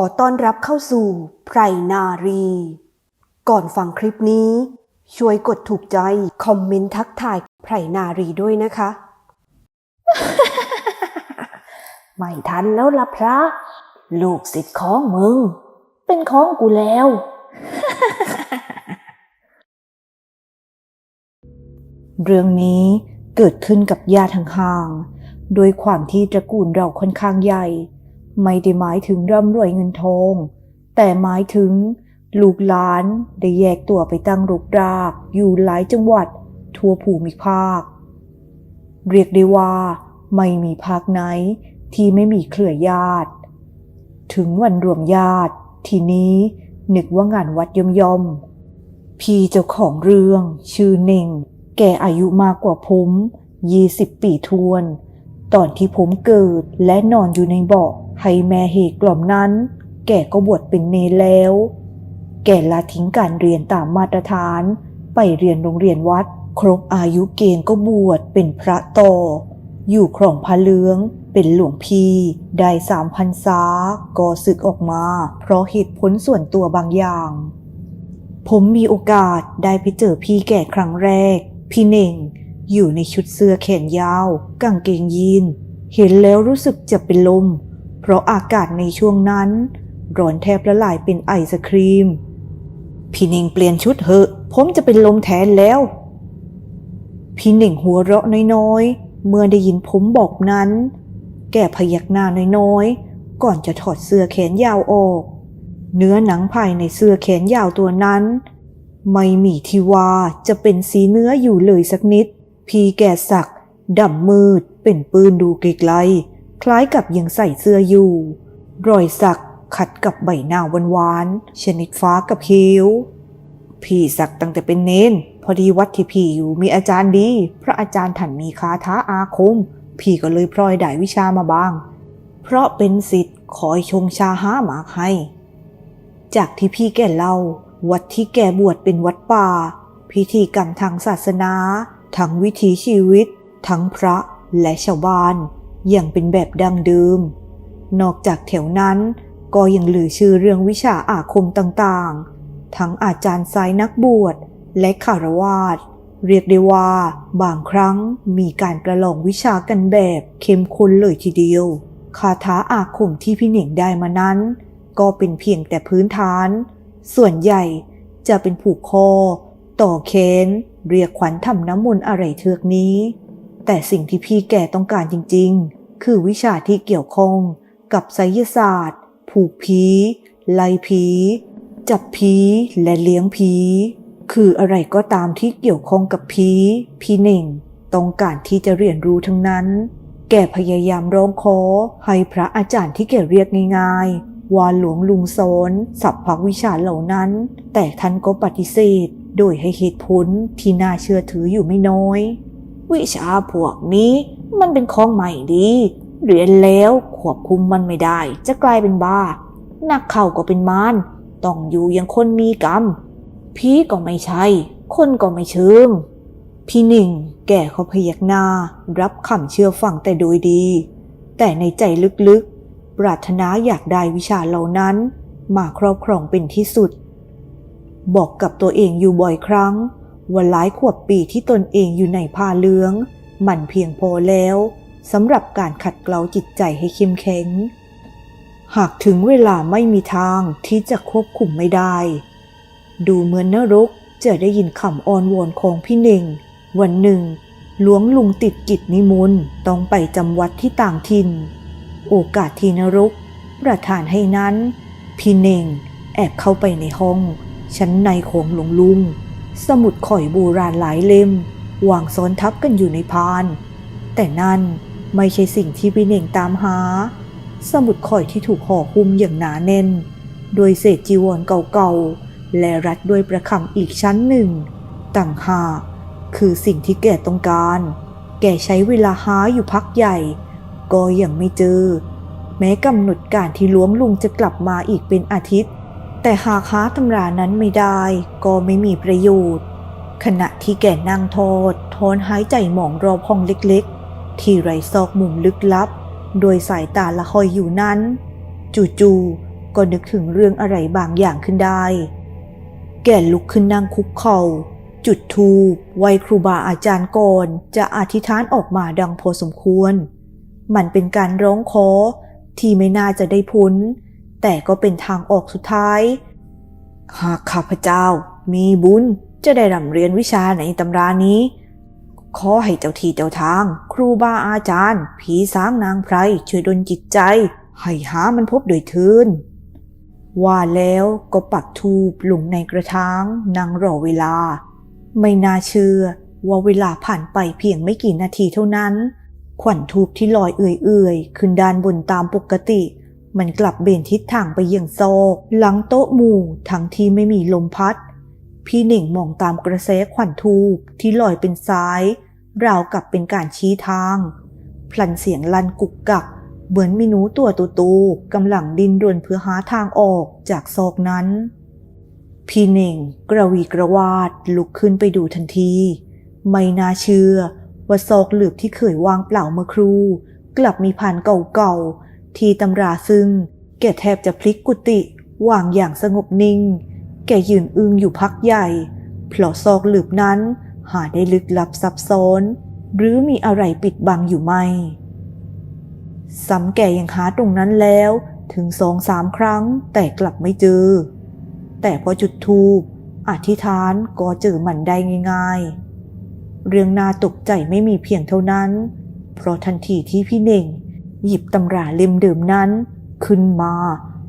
อต้อนรับเข้าสู่ไพรนารี ก่อนฟังคลิปนี้ ช่วยกดถูกใจ คอมเมนต์ทักทายไพรนารีด้วยนะคะ ไม่ทันแล้วล่ะพระ ลูกศิษย์ของมึง เป็นของกูแล้ว เรื่องนี้เกิดขึ้นกับญาติห่างๆ โดยความที่ตระกูลเราค่อนข้างใหญ่ ไม่ได้หมายถึงร่ำรวยเงินทอง แต่หมายถึง ลูกหลานได้แยกตัวไปตั้งรกราก อยู่หลายจังหวัด ทั่วภูมิภาค เรียกได้ว่า ไม่มีภาคไหนที่ไม่มีเครือญาติ ถึงวันรวมญาติ ทีนี้นึกว่างานวัดย่อมๆพี่เจ้าของเรื่อง ชื่อเน่ง แกอายุมากกว่าผมยี่สิบปีทวน ตอนที่ผมเกิดและนอนอยู่ในเบาะ ให้แม่เหกล่อมนั้น แกก็บวชเป็นเนรแล้ว แกละทิ้งการเรียนตามมาตรฐาน ไปเรียนโรงเรียนวัด ครบอายุเกณฑ์ก็บวชเป็นพระต่อ อยู่ครองพระเลืองเป็นหลวงพี่ได้สามพันษาก็ศึกออกมา เพราะเหตุผลส่วนตัวบางอย่าง ผมมีโอกาสได้ไปเจอพี่แก่ครั้งแรก พี่เน่ง อยู่ในชุดเสื้อแขนยาวกางเกงยีน เห็นแล้วรู้สึกจะเป็นลม เพราะอากาศในช่วงนั้น ร้อนแทบละลายเป็นไอศครีม พี่เน่งเปลี่ยนชุดเหอะ ผมจะเป็นลมแทนแล้ว พี่เน่งหัวเราะน้อยๆ เมื่อได้ยินผมบอกนั้น แกพยักหน้าน้อยๆ ก่อนจะถอดเสื้อแขนยาวออก เนื้อหนังภายในเสื้อแขนยาวตัวนั้น ไม่มีที่ว่าจะเป็นสีเนื้ออยู่เลยสักนิด พี่แกสักดำมืดเป็นปืนดูไกลๆ คล้ายกับยังใส่เสื้ออยู่ รอยสักขัดกับใบหน้าหวานๆชนิดฟ้ากับเขียวพี่สักตั้งแต่เป็นเนน พอดีวัดที่พี่อยู่มีอาจารย์ดี พระอาจารย์ท่านมีคาถาอาคม พี่ก็เลยพลอยได้วิชามาบ้าง เพราะเป็นสิทธิ์คอยชงชาหาหมากให้ จากที่พี่แกเล่า วัดที่แกบวชเป็นวัดป่า พิธีกรรมทางศาสนา ทั้งวิถีชีวิต ทั้งพระและชาวบ้าน ยังเป็นแบบดังเดิม นอกจากแถวนั้นก็ยังเหลือชื่อเรื่องวิชาอาคมต่างๆ ทั้งอาจารย์สายนักบวชและคารวาสเรียกได้ว่า บางครั้งมีการประลองวิชากันแบบเข้มข้นเลยทีเดียว คาถาอาคมที่พี่เหน่งได้มานั้น ก็เป็นเพียงแต่พื้นฐาน ส่วนใหญ่จะเป็นผูกคอ ต่อแขนเรียกขวัญทำน้ำมนต์อะไรเทือกนี้ แต่สิ่งที่พี่แกต้องการจริง ๆ คือวิชาที่เกี่ยวข้องกับไสยศาสตร์ ผูกผี ไล่ผี จับผีและเลี้ยงผี คืออะไรก็ตามที่เกี่ยวข้องกับผีพี่เน่ง ต้องการที่จะเรียนรู้ทั้งนั้น แกพยายามร้องขอให้พระอาจารย์ที่แกเรียกง่ายๆว่าหลวงลุงสอนสับพักวิชาเหล่านั้น แต่ท่านก็ปฏิเสธ โดยให้เหตุผลที่น่าเชื่อถืออยู่ไม่น้อย วิชาพวกนี้ มันเป็นของใหม่ดี เรียนแล้วควบคุมมันไม่ได้ จะกลายเป็นบ้านักเข้าก็เป็นมารต้องอยู่อย่างคนมีกรรมผีก็ไม่ใช่ คนก็ไม่เชิงพี่หนึ่ง แก่เขาพยักหน้า รับคำเชื่อฟังแต่โดยดี แต่ในใจลึกๆ ปรารถนาอยากได้วิชาเหล่านั้น มาครอบครองเป็นที่สุด บอกกับตัวเองอยู่บ่อยครั้งว่าหลายขวบปีที่ตนเองอยู่ในผ้าเหลือง มันเพียงพอแล้วสำหรับการขัดเกลาจิตใจให้เข้มแข็ง หากถึงเวลาไม่มีทางที่จะควบคุมไม่ได้ ดูเหมือนนรกจะได้ยินคำอ้อนวอนของพี่เน่ง วันหนึ่ง หลวงลุงติดกิจนิมนต์ต้องไปจำวัดที่ต่างถิ่น โอกาสที่นรก ประทานให้นั้น พี่เน่งแอบเข้าไปในห้อง ชั้นในของหลวงลุง สมุดข่อยโบราณหลายเล่ม วางซ้อนทับกันอยู่ในพาน แต่นั่นไม่ใช่สิ่งที่พี่เน่งตามหา สมุดข่อยที่ถูกห่อหุ้มอย่างหนาแน่น โดยเศษจีวรเก่าๆ และรัดด้วยประคำอีกชั้นหนึ่ง ต่างหากคือสิ่งที่แกต้องการ แกใช้เวลาหาอยู่พักใหญ่ ก็ยังไม่เจอ แม้กำหนดการที่หลวงลุงจะกลับมาอีกเป็นอาทิตย์ แต่หากหาตำรานั้นไม่ได้ก็ไม่มีประโยชน์ ขณะที่แกนั่งทอดทนหายใจหมองรอบห้องเล็กๆ ที่ไรซอกมุมลึกลับ โดยสายตาละคอยอยู่นั้น จู่ๆก็นึกถึงเรื่องอะไรบางอย่างขึ้นได้ แกลุกขึ้นนั่งคุกเข่าจุดธูปไหวครูบาอาจารย์ก่อนจะอธิษฐานออกมาดังพอสมควร มันเป็นการร้องขอที่ไม่น่าจะได้พ้นแต่ก็เป็นทางออกสุดท้าย หากข้าพเจ้ามีบุญ จะได้ร่ำเรียนวิชาในตำรานี้ ขอให้เจ้าที่เจ้าทาง ครูบาอาจารย์ ผีสางนางไพรช่วยดลจิตใจ ให้หามันพบโดยทินว่าแล้วก็ปักทูบลงในกระถางนั่งรอเวลา ไม่น่าเชื่อว่าเวลาผ่านไปเพียงไม่กี่นาทีเท่านั้น ขวัญทูบที่ลอยเอื่อยๆ ขึ้นด้านบนตามปกติ มันกลับเบนทิศทางไปยังโซก หลังโต๊ะหมู่ทั้งที่ไม่มีลมพัด พี่หนิงมองตามกระแสขวัญทูบที่ลอยเป็นซ้าย ราวกับเป็นการชี้ทาง พลันเสียงลันกุกกัก เหมือนมีหนูตัวโตๆกำลังดิ้นรนเพื่อหาทางออกจากซอกนั้น พี่เน่งกระวีกระวาดลุกขึ้นไปดูทันที ไม่น่าเชื่อ ว่าซอกหลืบที่เคยวางเปล่าเมื่อครูกลับมีผ่านเก่าๆที่ตำราซึ่งแกแทบจะพลิกกุฏิวางอย่างสงบนิ่ง แกยืนอึงอยู่พักใหญ่ เพราะซอกหลืบนั้น หาได้ลึกลับซับซ้อน หรือมีอะไรปิดบังอยู่ไหมซ้ำแก่ยังหาตรงนั้นแล้วถึงสองสามครั้งแต่กลับไม่เจอ แต่พอจุดทูปอธิษฐานก็เจอมันได้ง่ายๆ เรื่องน่าตกใจไม่มีเพียงเท่านั้น เพราะทันทีที่พี่เน่ง หยิบตำราเล่มเดิมนั้น ขึ้นมา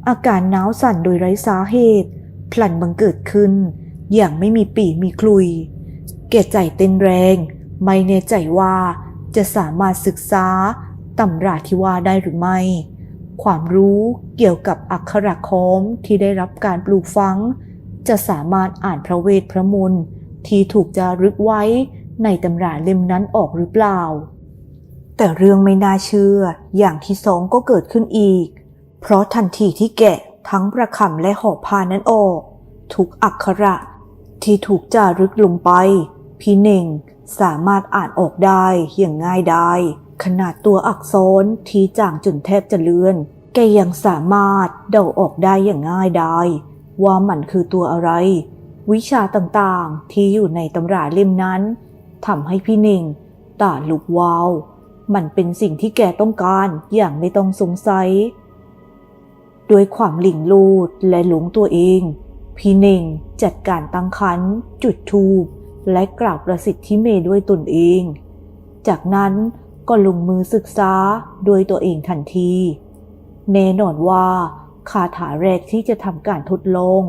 อาการหนาวสั่นโดยไร้สาเหตุ พลันบังเกิดขึ้น อย่างไม่มีปีมีคลุยแก่ใจเต้นแรง ไม่แน่ใจว่าจะสามารถศึกษาตำราที่ว่าได้หรือไม่ ความรู้เกี่ยวกับอักขระคอมที่ได้รับการปลูกฝัง จะสามารถอ่านพระเวทพระมนต์ที่ถูกจารึกไว้ในตำราเล่มนั้นออกหรือเปล่า แต่เรื่องไม่น่าเชื่ออย่างที่สองก็เกิดขึ้นอีก เพราะทันทีที่แกะ ทั้งประคำและหอบพานั้นออก ทุกอักขระที่ถูกจารึกลงไป พี่เน่งสามารถอ่านออกได้อย่างง่ายดายขนาดตัวอักษรที่จางจนแทบจะเลือน แกยังสามารถเดาออกได้อย่างง่ายดายว่ามันคือตัวอะไร วิชาต่างๆที่อยู่ในตำราเล่มนั้นทำให้พี่เน่งตาลุกวาว มันเป็นสิ่งที่แกต้องการอย่างไม่ต้องสงสัย ด้วยความหลิงลูดและหลงตัวเอง พี่เน่งจัดการตั้งคันจุดทูบและกล่าวประสิทธิเมด้วยตนเอง จากนั้นก็ลงมือศึกษาโดยตัวเองทันที แน่นอนว่าคาถาแรกที่จะทำการทดลอง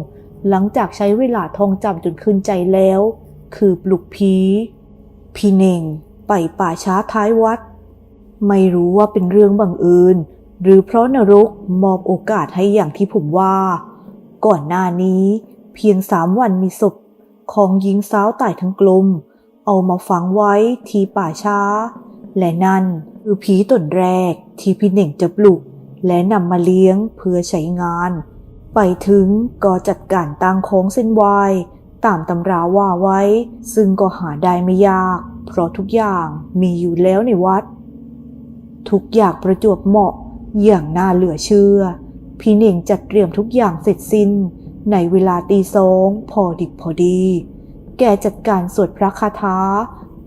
หลังจากใช้เวลาท่องจำจนขึ้นใจแล้ว คือปลุกผีพี่เน่งไปป่าช้าท้ายวัด ไม่รู้ว่าเป็นเรื่องบังเอิญ หรือเพราะนรกมอบโอกาสให้อย่างที่ผมว่า ก่อนหน้านี้เพียงสามวันมีศพของหญิงสาวตายทั้งกลม เอามาฝังไว้ที่ป่าช้า และนั่นคือผีตนแรกที่พี่เน่งจะปลุก และนำมาเลี้ยงเพื่อใช้งาน ไปถึงก็จัดการตั้งโค้งเส้นไหวตามตำราว่าไว้ ซึ่งก็หาได้ไม่ยาก เพราะทุกอย่างมีอยู่แล้วในวัด ทุกอย่างประจวบเหมาะ อย่างน่าเหลือเชื่อ พี่เน่งจัดเตรียมทุกอย่างเสร็จสิ้น ในเวลาตีสองพอดิบพอดี แกจัดการสวดพระคาถา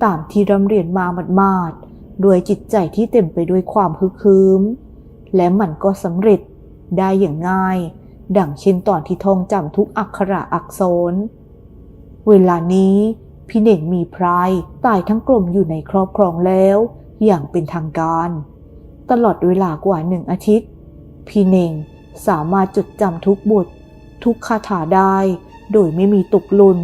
ตามที่รำเรียนมาหมาดๆด้วยจิตใจที่เต็มไปด้วยความฮึกคืมและมันก็สำเร็จได้อย่างง่าย ดังเช่นตอนที่ท่องจำทุกอักขระอักษร เวลานี้พี่เน่งมีพรายตายทั้งกลมอยู่ในครอบครองแล้ว อย่างเป็นทางการ ตลอดเวลากว่าหนึ่งอาทิตย์ พีเน่งสามารถจดจำทุกบท ทุกคาถาได้ โดยไม่มีตกหล่น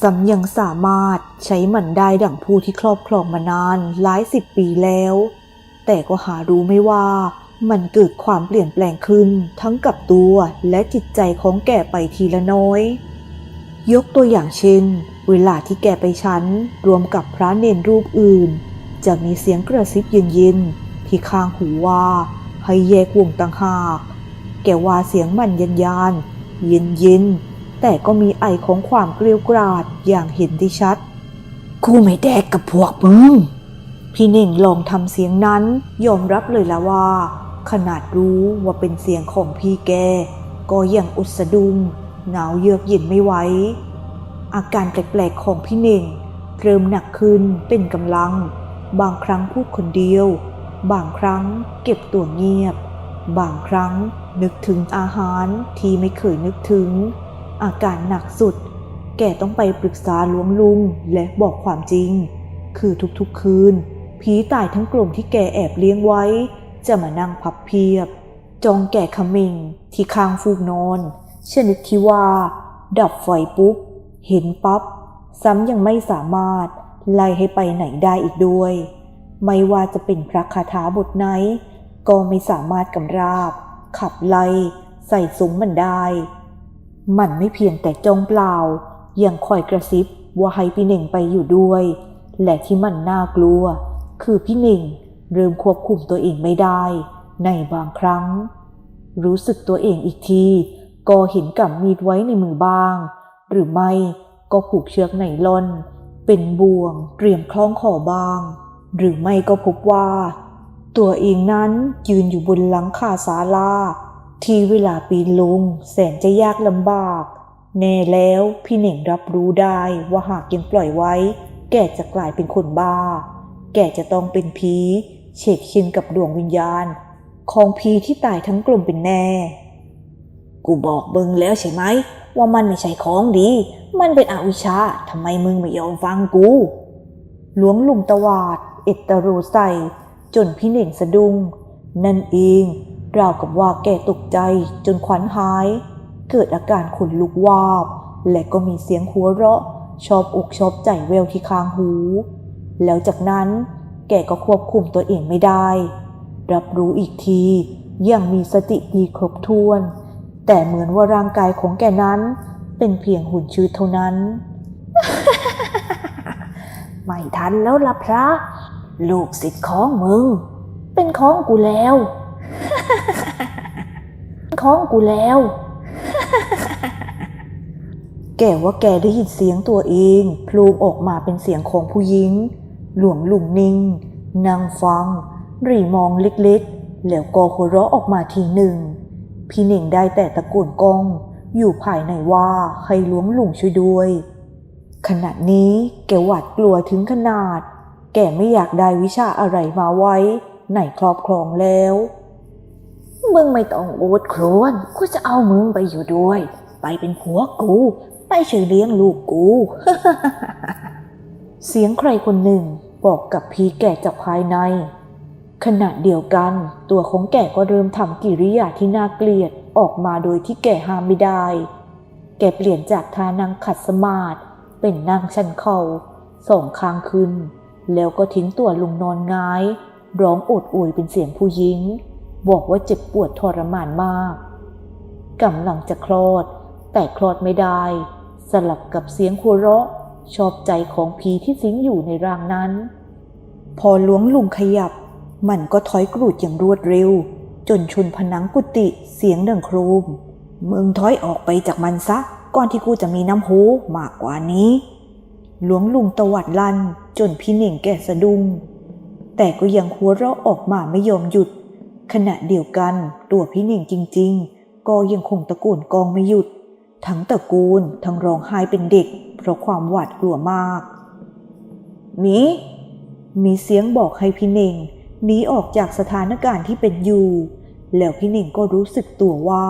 ซ้ำยังสามารถใช้มันได้ดั่งผู้ที่ครอบครองมานานหลายสิบปีแล้ว แต่ก็หารู้ไม่ว่ามันเกิดความเปลี่ยนแปลงขึ้นทั้งกับตัวและจิตใจของแก่ไปทีละน้อย ยกตัวอย่างเช่น เวลาที่แกไปชั้น รวมกับพระเนนรูปอื่นจะมีเสียงกระซิบเย็นๆ ที่ข้างหูว่า ให้แยกวงต่างหาก แกว่าเสียงมันยันยานเย็นเย็นๆแต่ก็มีไอของความเกลียวกราดอย่างเห็นได้ชัด กูไม่แดกกับพวกมึง พี่เน่งลองทำเสียงนั้นยอมรับเลยละว่า ขนาดรู้ว่าเป็นเสียงของพี่แก ก็ยังอุดสะดุงหนาวเยือกเย็นไม่ไหวอาการแปลกๆของพี่เน่ง เริ่มหนักขึ้นเป็นกำลัง บางครั้งพูดคนเดียว บางครั้งเก็บตัวเงียบ บางครั้งนึกถึงอาหารที่ไม่เคยนึกถึง อาการหนักสุด แกต้องไปปรึกษาหลวงลุงและบอกความจริง คือทุกๆคืน ผีตายทั้งกลุ่มที่แกแอบเลี้ยงไว้ จะมานั่งพับเพียบ จองแก่ขมิงที่ข้างฟูกนอน ชนิดที่ว่า ดับไฟปุ๊บ เห็นปับ๊บ ซ้ำยังไม่สามารถไล่ให้ไปไหนได้อีกด้วย ไม่ว่าจะเป็นพระคาถาบทไหน ก็ไม่สามารถกำราบ ขับไล่ ใส่ซุ้มมันได้ มันไม่เพียงแต่จองเปล่า ยังคอยกระซิบว่าให้พี่เน่งไปอยู่ด้วย และที่มันน่ากลัว คือพี่เน่งเริ่มควบคุมตัวเองไม่ได้ ในบางครั้ง รู้สึกตัวเองอีกที ก็เห็นกับมีดไว้ในมือบ้าง หรือไม่ก็ผูกเชือกไนล่อนเป็นบ่วงเตรียมคล้องคอบ้าง หรือไม่ก็พบว่า ตัวเองนั้นยืนอยู่บนหลังคาศาลาที่เวลาปีนลงแสนจะยากลำบาก แน่แล้วพี่เหน่งรับรู้ได้ว่าหากยังปล่อยไว้ แกจะกลายเป็นคนบ้า แกจะต้องเป็นผีเฉกชินกับดวงวิญญาณ ของผีที่ตายทั้งกลุ่มเป็นแน่ กูบอกมึงแล้วใช่ไหม ว่ามันไม่ใช่ของดี มันเป็นอวิชชาทำไมมึงไม่ยอมฟังกู หลวงลุงตวาด อตตะโรใส่จนพี่เหน่งสะดุ้ง นั่นเองราวกับว่าแกตกใจจนขวัญหาย เกิดอาการขนลุกวาบ และก็มีเสียงหัวเราะ ชอบอกชอบใจแววที่ค้างหู แล้วจากนั้นแกก็ควบคุมตัวเองไม่ได้ รับรู้อีกทียังมีสติดีครบถ้วน แต่เหมือนว่าร่างกายของแกนั้น เป็นเพียงหุ่นชืดเท่านั้น ไม่ทันแล้วล่ะพระ ลูกศิษย์ของมึง เป็นของกูแล้ว ของกูแล้ว แกว่าแกได้ยินเสียงตัวเองพลูงออกมาเป็นเสียงของผู้หญิง หลวงลุงนิ่งนั่งฟัง รีมองเล็กๆ แล้วก็หัวเราะออกมาทีหนึ่ง พี่หนิงได้แต่ตะโกนกล้อง อยู่ภายในว่าให้หลวงลุงช่วยด้วย ขณะนี้แกหวาดกลัวถึงขนาด แกไม่อยากได้วิชาอะไรมาไว้ในครอบครองแล้ว มึงไม่ต้องโอดครวนกูจะเอามึงไปอยู่ด้วย ไปเป็นผัวกู ไปช่วยเลี้ยงลูกกู เสียงใครคนหนึ่งบอกกับพีแก่จากภายใน ขณะเดียวกันตัวของแก่ก็เริ่มทำกิริยาที่น่าเกลียดออกมาโดยที่แก่ห้ามไม่ได้ แกเปลี่ยนจากท่านั่งขัดสมาธิเป็นนั่งชันเข่าสองข้างขึ้น แล้วก็ทิ้งตัวลงนอนงายร้องโอดโอยเป็นเสียงผู้หญิง บอกว่าเจ็บปวดทรมานมากกำลังจะคลอด แต่คลอดไม่ได้ สลับกับเสียงหัวเราะ ชอบใจของผีที่สิงอยู่ในร่างนั้น พอหลวงลุงขยับ มันก็ถอยกรูดอย่างรวดเร็ว จนชนผนังกุฏิเสียงดังโครมมึงถอยออกไปจากมันซะ ก่อนที่กูจะมีน้ำหูมากกว่านี้ หลวงลุงตวัดลั่นจนพี่เหน่งแก่สะดุ้ง แต่ก็ยังหัวเราะออกมาไม่ยอมหยุด ขณะเดียวกันตัวพี่เหน่งจริง ๆ ก็ยังคงตะโกนกองไม่หยุด ทั้งตะโกนทั้งร้องไห้เป็นเด็ก เพราะความหวาดกลัวมากหนีมีเสียงบอกให้พี่เน่งหนีออกจากสถานการณ์ที่เป็นอยู่ แล้วพี่เน่งก็รู้สึกตัวว่า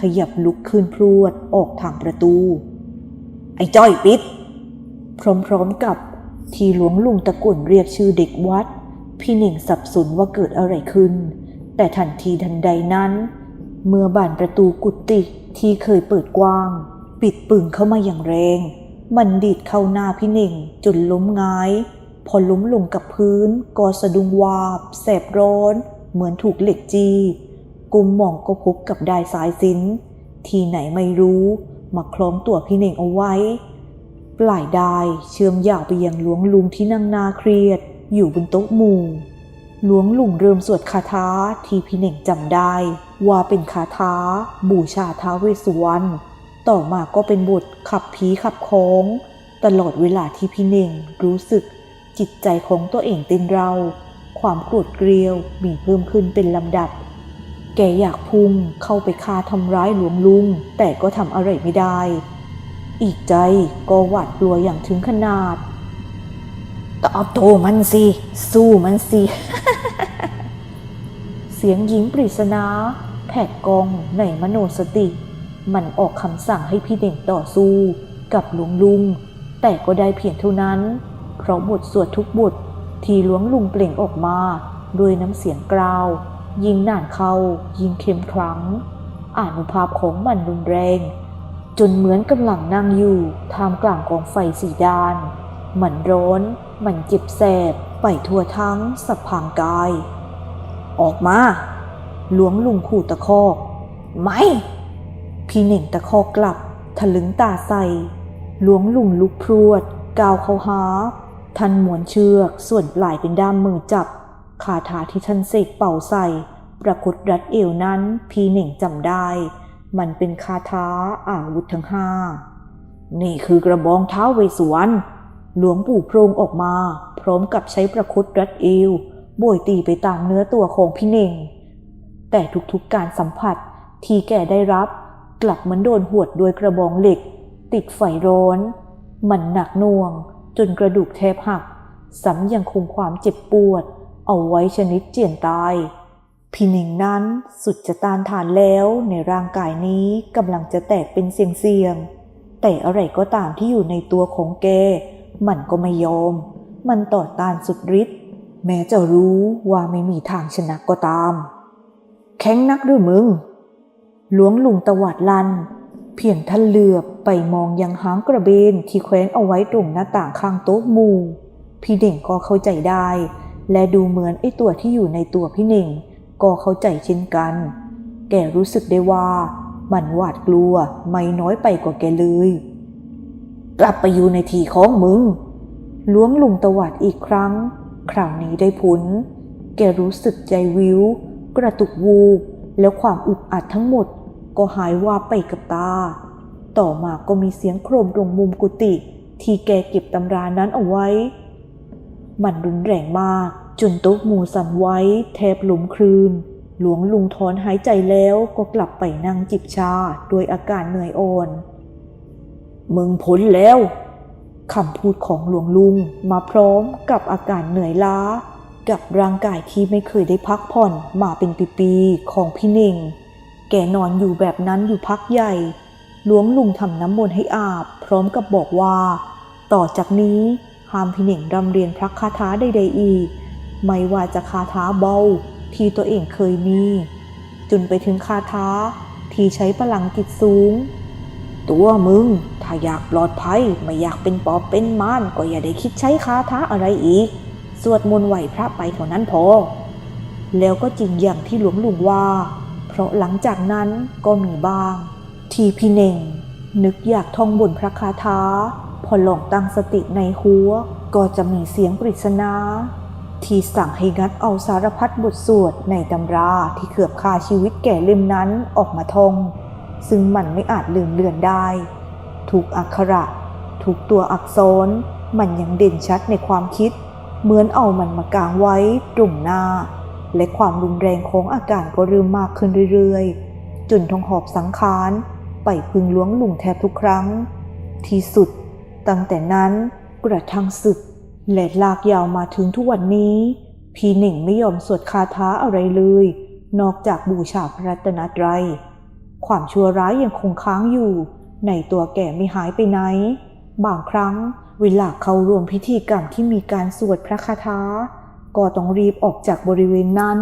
ขยับลุกขึ้นพรวดออกทางประตู ไอ้จ้อยปิด พร้อมๆกับที่หลวงลุงตะโกนเรียกชื่อเด็กวัด พี่เน่งสับสนว่าเกิดอะไรขึ้น แต่ทันทีทันใดนั้น เมื่อบานประตูกุฏิที่เคยเปิดกว้าง ปิดปึงเข้ามาอย่างแรง มันดีดเข้าหน้าพี่เน่งจนล้มงาย พอล้มลงกับพื้นก็สะดุ้งวาบ แสบร้อน เหมือนถูกเหล็กจีกุมมองก็พบกับได้สายสิน ที่ไหนไม่รู้มาคล้องตัวพี่เน่งเอาไว้ ปลายได้เชื่อมยาวไปยังหลวงลุงที่นั่งนาเครียด อยู่บนโต๊ะหมู่หลวงลุงเริ่มสวดคาถาที่พี่เน่งจำได้ ว่าเป็นคาถาบูชาท้าเวสุวรรณต่อมาก็เป็นบทขับผีขับของตลอดเวลาที่พี่เน่งรู้สึกจิตใจของตัวเองเต้นเรา ความโกรธเกรียวมีเพิ่มขึ้นเป็นลำดับ แกอยากพุ่งเข้าไปฆ่าทำร้ายหลวงลุง แต่ก็ทำอะไรไม่ได้ อีกใจก็หวาดกลัวอย่างถึงขนาดตอบโตมันสิ สู้มันสิ เสียงหญิงปริศนาแผดกองในมโนสติ มันออกคำสั่งให้พี่เด่งต่อสู้ กับหลวงลุง แต่ก็ได้เพียงเท่านั้น เพราะบทสวดทุกบทที่หลวงลุงเปล่งออกมาด้วยน้ำเสียงกราว ยิ่งนานเข้า ยิ่งเข้มขลังอานุภาพของมันรุนแรง จนเหมือนกำลังนั่งอยู่ท่ามกลางกองไฟสีดานมันร้อน มันเจ็บแสบ ไปทั่วทั้งสะพางกาย ออกมา หลวงลุงขู่ตะคอก ไม่ พี่เหน่งตะคอกกลับ ทะลึงตาใส่หลวงลุงลุกพรวดก้าวเข้าหา ท่านหมวนเชือก ส่วนปลายเป็นด้ามมือจับ คาถาที่ท่านเสกเป่าใส่ ประคุดรัดเอวนั้น พี่เหน่งจำได้ มันเป็นคาถาอาวุธทั้งห้า นี่คือกระบองเท้าเวสวรรณหลวงปู่โพรงออกมา พร้อมกับใช้ประคุดรัดเอวโบยตีไปตามเนื้อตัวของพี่เน่ง แต่ทุกๆการสัมผัสที่แกได้รับกลับเหมือนโดนหวดด้วยกระบองเหล็ก ติดไฟร้อน มันหนักหน่วง จนกระดูกแทบหักซ้ำยังคงความเจ็บปวด เอาไว้ชนิดเจียนตาย พี่หนิงนั้นสุดจะต้านทานแล้วในร่างกายนี้กำลังจะแตกเป็นเสียงๆ แต่อะไรก็ตามที่อยู่ในตัวของแก มันก็ไม่ยอม มันต่อต้านสุดฤทธิ์แม้จะรู้ว่าไม่มีทางชนะก็ตาม แข็งนักหรือมึง หลวงลุงตวาดลัน เพียงท่านเหลือบไปมองยังหางกระเบนที่แขวนเอาไว้ตรงหน้าต่างข้างโต๊ะมูพี่เด่งก็เข้าใจได้ และดูเหมือนไอ้ตัวที่อยู่ในตัวพี่เน่ง ก็เข้าใจเช่นกัน แกรู้สึกได้ว่า มันหวาดกลัวไม่น้อยไปกว่าแกเลย กลับไปอยู่ในที่ของมึงหลวงลุงตวาดอีกครั้ง คราวนี้ได้ผล แกรู้สึกใจวิว กระตุกวูบแล้วความอึดอัดทั้งหมด ก็หายว่าบไปกับตา ต่อมาก็มีเสียงโครมตรงมุมกุฏิที่แกเก็บตำรานั้นเอาไว้ มันรุนแรงมาก จนโต๊ะหมูสั่นไว้แทบหลุมคลืน หลวงลุงถอนหายใจแล้วก็กลับไปนั่งจิบชาโดยอาการเหนื่อยอ่อน มึงพ้นแล้วคำพูดของหลวงลุงมาพร้อมกับอาการเหนื่อยล้า กับร่างกายที่ไม่เคยได้พักผ่อนมาเป็นปีๆของพี่เน่ง แกนอนอยู่แบบนั้นอยู่พักใหญ่ หลวงลุงทำน้ำมนต์ให้อาบ พร้อมกับบอกว่า ต่อจากนี้ห้ามพี่เน่งรำเรียนพระคาถาใดๆอีก ไม่ว่าจะคาถาเบาที่ตัวเองเคยมี จนไปถึงคาถาที่ใช้พลังจิตสูง ตัวมึง ถ้าอยากปลอดภัยไม่อยากเป็นปอบเป็นม่านก็อย่าได้คิดใช้คาถาอะไรอีก สวดมนต์ไหวพระไปเท่านั้นพอ แล้วก็จริงอย่างที่หลวงลุงว่า เพราะหลังจากนั้นก็มีบ้าง ที่พี่เน่ง นึกอยากท่องบนพระคาถาพอหลองตั้งสติในหัวก็จะมีเสียงปริศนา ที่สั่งให้งัดเอาสารพัดบทสวดในตำราที่เกือบฆ่าชีวิตแก่เล่มนั้นออกมาทง ซึ่งมันไม่อาจลืมเลือนได้ทุกอักขระทุกตัวอักษร มันยังเด่นชัดในความคิด เหมือนเอามันมากางไว้ตรงหน้า และความรุนแรงของอาการก็เริ่มมากขึ้นเรื่อยๆ จนทองหอบสังขาร ไปพึงล้วงหลุงแทบทุกครั้ง ที่สุด ตั้งแต่นั้นกระทั่งศึก และลากยาวมาถึงทุกวันนี้ พี่หนึ่งไม่ยอมสวดคาถาอะไรเลย นอกจากบูชาพระรัตนตรัย ความชั่วร้ายยังคงค้างอยู่ ในตัวแก่ไม่หายไปไหน บางครั้งเวลาเข้ารวมพิธีกรรมที่มีการสวดพระคาถา ก็ต้องรีบออกจากบริเวณนั้น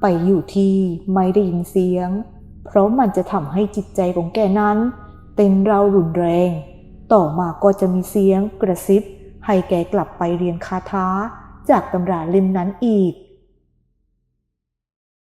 ไปอยู่ที่ไม่ได้ยินเสียง เพราะมันจะทำให้จิตใจของแกนั้น เต้นเรารุนแรง ต่อมาก็จะมีเสียงกระซิบ ให้แกกลับไปเรียนคาถาจากตำราเล่มนั้นอีก